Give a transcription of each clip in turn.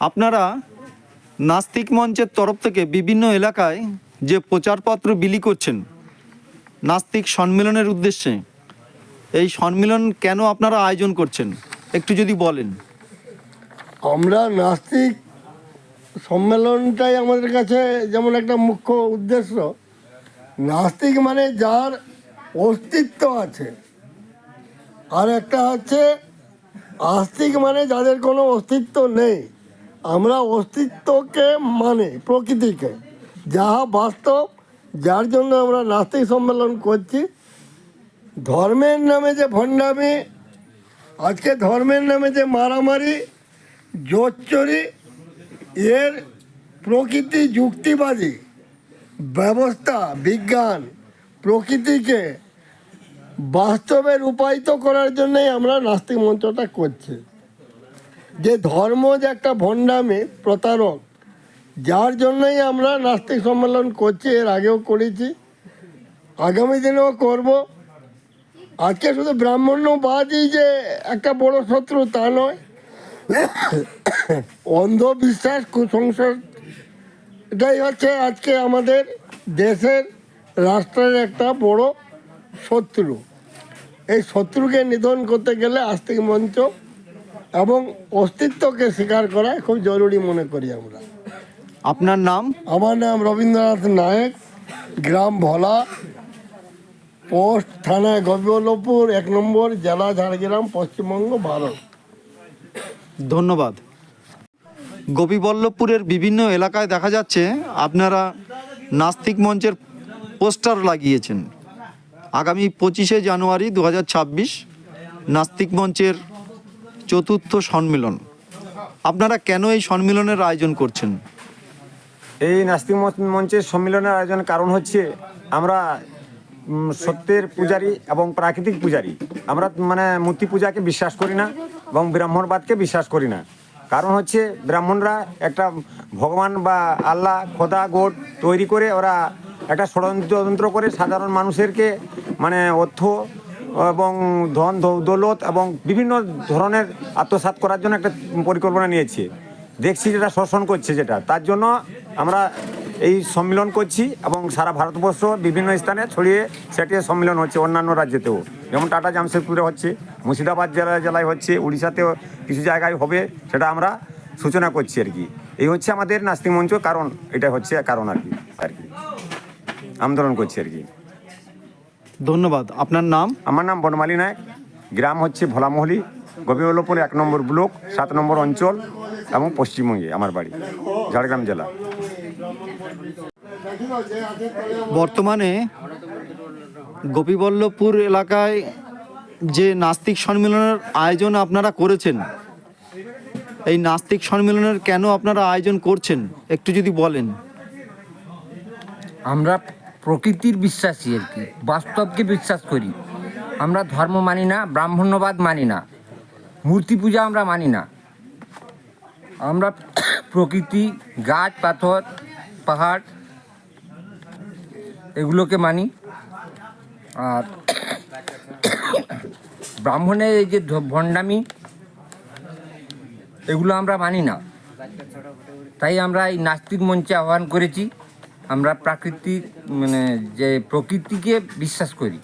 আপনারা নাস্তিক মঞ্চের তরফ থেকে বিভিন্ন এলাকায় যে প্রচারপত্র বিলি করছেন নাস্তিক সম্মেলনের উদ্দেশ্যে, এই সম্মেলন কেন আপনারা আয়োজন করছেন? একটু যদি বলেন। আমরা নাস্তিক সম্মেলনটাই আমাদের কাছে যেমন একটা মুখ্য উদ্দেশ্য, নাস্তিক মানে যার অস্তিত্ব আছে। আর একটা হচ্ছে, আস্তিক মানে যাদের কোনো অস্তিত্ব নেই। আমরা অস্তিত্বকে মানে প্রকৃতিকে। যাহা বাস্তব, যার জন্য আমরা নাস্তিক সম্মেলন করছি। ধর্মের নামে যে ভণ্ডামি, আজকে ধর্মের নামে যে মারামারি, জোচ্চরি, এর প্রকৃতি যুক্তিবাদী ব্যবস্থা, বিজ্ঞান প্রকৃতিকে বাস্তবে রূপায়িত করার জন্যই আমরা নাস্তিক মঞ্চটা করছি। যে ধর্ম যে একটা ভণ্ডামে, প্রতারক, যার জন্যই আমরা নাস্তিক সম্মেলন করছি, এর আগেও করেছি, আগামী দিনেও করব। আজকে শুধু ব্রাহ্মণ্যবাদই যে একটা বড় শত্রু তা নয়, অন্ধবিশ্বাস কুসংসার এটাই হচ্ছে আজকে আমাদের দেশের, রাষ্ট্রের একটা বড় শত্রু। এই শত্রুকে নিধন করতে গেলে আস্তিক মঞ্চ এবং অস্তিত্বকে স্বীকার করা খুব জরুরি মনে করি আমরা। আপনার নাম? আমার নাম রবীন্দ্রনাথ নায়ক গ্রাম ভোলা পোস্ট থানা গোবিবল্লভপুর এক নম্বর জেলা ঝাড়গ্রাম পশ্চিমবঙ্গ ভারত। ধন্যবাদ। গোপীবল্লভপুরের বিভিন্ন এলাকায় দেখা যাচ্ছে আপনারা নাস্তিক মঞ্চের পোস্টার লাগিয়েছেন। আগামী পঁচিশে জানুয়ারি দু হাজার ছাব্বিশ নাস্তিক মঞ্চের চতুর্থ সম্মেলন। আপনারা কেন এই সম্মেলনের আয়োজন করছেন? এই নাস্তিক মঞ্চ- মঞ্চের সম্মেলনের আয়োজন কারণ হচ্ছে আমরা সত্যের পূজারী এবং প্রাকৃতিক পূজারী। আমরা মানে মূর্তি পূজাকে বিশ্বাস করি না এবং ব্রাহ্মণবাদকে বিশ্বাস করি না। কারণ হচ্ছে ব্রাহ্মণরা একটা ভগবান বা আল্লাহ, খোদা, গোট তৈরি করে ওরা একটা ষড়যন্ত্র করে সাধারণ মানুষেরকে মানে অর্থ এবং ধন দৌলত এবং বিভিন্ন ধরনের আত্মসাৎ করার জন্য একটা পরিকল্পনা নিয়েছে। দেখছি যেটা শোষণ করছে যেটা। তার জন্য আমরা এই সম্মেলন করছি এবং সারা ভারতবর্ষ বিভিন্ন স্থানে ছড়িয়ে সেটিয়ে সম্মেলন হচ্ছে অন্যান্য রাজ্যেতেও। যেমন টাটা জামশেদপুরে হচ্ছে, মুর্শিদাবাদ জেলা জেলায় হচ্ছে, উড়িষ্যাতেও কিছু জায়গায় হবে সেটা আমরা সূচনা করছি আর কি। এই হচ্ছে আমাদের নাস্তিক মঞ্চ, কারণ এটা হচ্ছে কারণ আর কি আর কি। আন্দোলন করছি আর কি। ধন্যবাদ। আপনার নাম? আমার নাম বনমালী নায়ক। গ্রাম হচ্ছে ভোলামহলি গোপীবল্লভপুর এক নম্বর ব্লক সাত নম্বর অঞ্চল এবং পশ্চিমবঙ্গে আমার বাড়ি ঝাড়গ্রাম জেলা। বর্তমানে গোপীবল্লভপুর এলাকায় যে নাস্তিক সম্মেলনের আয়োজন আপনারা করেছেন এই নাস্তিক সম্মেলনের কেন আপনারা আয়োজন করছেন একটু যদি বলেন। আমরা প্রকৃতির বিশ্বাসী আর কি। বাস্তবকে বিশ্বাস করি। আমরা ধর্ম মানি না, ব্রাহ্মণ্যবাদ মানি না, মূর্তি পূজা আমরা মানি না। আমরা প্রকৃতি, গাছ, পাথর, পাহাড়, এগুলোকে মানি। আর ব্রাহ্মণের এই যে ভণ্ডামি, এগুলো আমরা মানি না। তাই আমরা এই নাস্তিক মঞ্চে আহ্বান করেছি। আমরা প্রাকৃতিক মানে যে প্রকৃতিকে বিশ্বাস করি।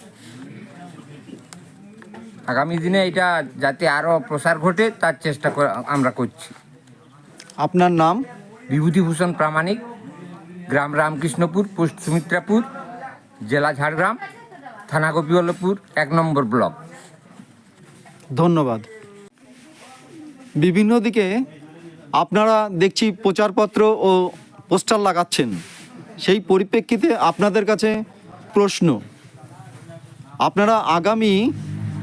আগামী দিনে এটা যাতে আরও প্রসার ঘটে তার চেষ্টা আমরা করছি। আপনার নাম? বিভূতিভূষণ প্রামাণিক গ্রাম রামকৃষ্ণপুর পোস্ট সুমিত্রাপুর জেলা ঝাড়গ্রাম থানা গোপীবল্লভপুর এক নম্বর ব্লক। ধন্যবাদ। বিভিন্ন দিকে আপনারা দেখছি প্রচারপত্র ও পোস্টার লাগাচ্ছেন। সেই পরিপ্রেক্ষিতে আপনাদের কাছে প্রশ্ন। আপনারা আগামী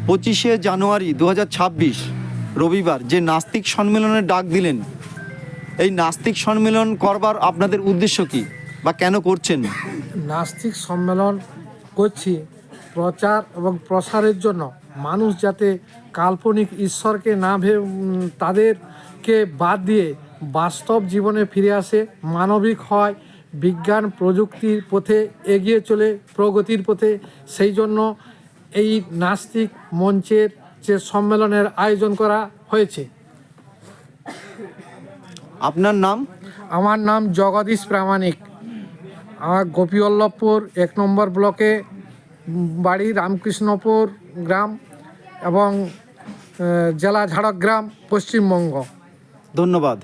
পঁচিশে জানুয়ারি দু হাজার ছাব্বিশ, রবিবার যে নাস্তিক সম্মেলনের ডাক দিলেন, এই নাস্তিক সম্মেলন করবার আপনাদের উদ্দেশ্য কি বা কেন করছেন? নাস্তিক সম্মেলন করছি প্রচার এবং প্রসারের জন্য। মানুষ যাতে কাল্পনিক ঈশ্বরকে না ভেবে তাদেরকে বাদ দিয়ে বাস্তব জীবনে ফিরে আসে, মানবিক হয় বিজ্ঞান প্রযুক্তির পথে এগিয়ে চলে প্রগতির পথে। সেই জন্য এই নাস্তিক মঞ্চের যে সম্মেলনের আয়োজন করা হয়েছে। আপনার নাম? আমার নাম জগদীশ প্রামাণিক। আমার গোপীবল্লভপুর এক নম্বর ব্লকে বাড়ি রামকৃষ্ণপুর গ্রাম এবং জেলা ঝাড়গ্রাম পশ্চিমবঙ্গ। ধন্যবাদ।